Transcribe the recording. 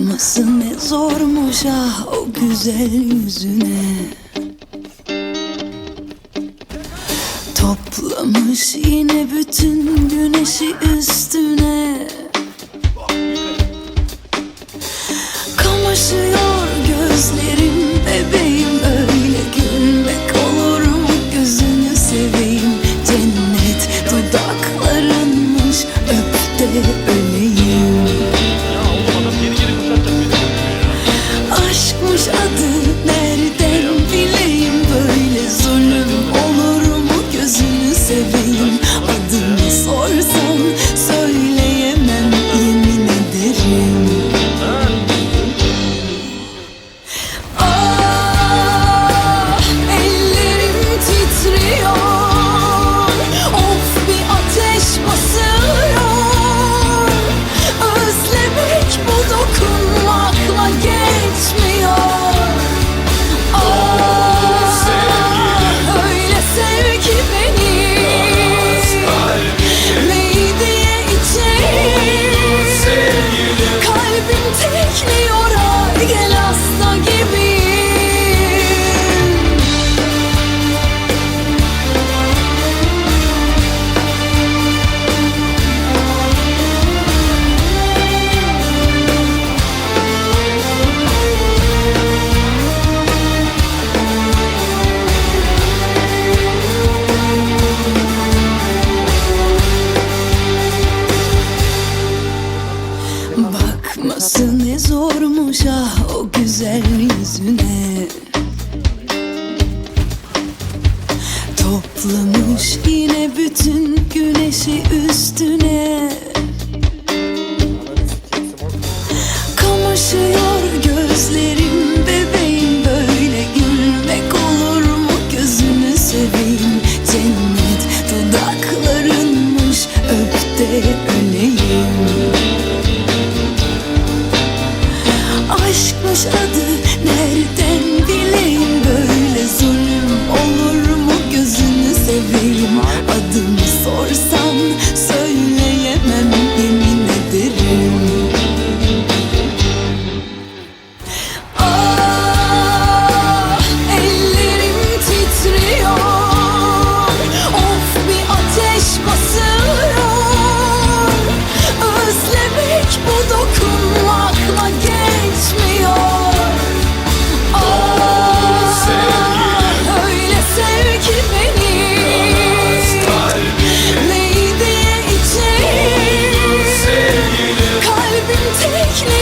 Bakması ne zormuş ah o güzel yüzüne. Toplamış yine bütün güneşi üstüne. Kamaşıyor Give me. Bakması ne zormuş ah o güzel yüzüne. Toplamış yine bütün güneşi üstüne. Kamaşıyor gözlerim bebeğim böyle gülmek olur mu? Gözünü seveyim Cennet dudaklarınmış öp de öleyim Aşkmış adı nereden bileyim? Böyle zulüm olur mu? Gözünü seveyim. Adını sorsan Gençlik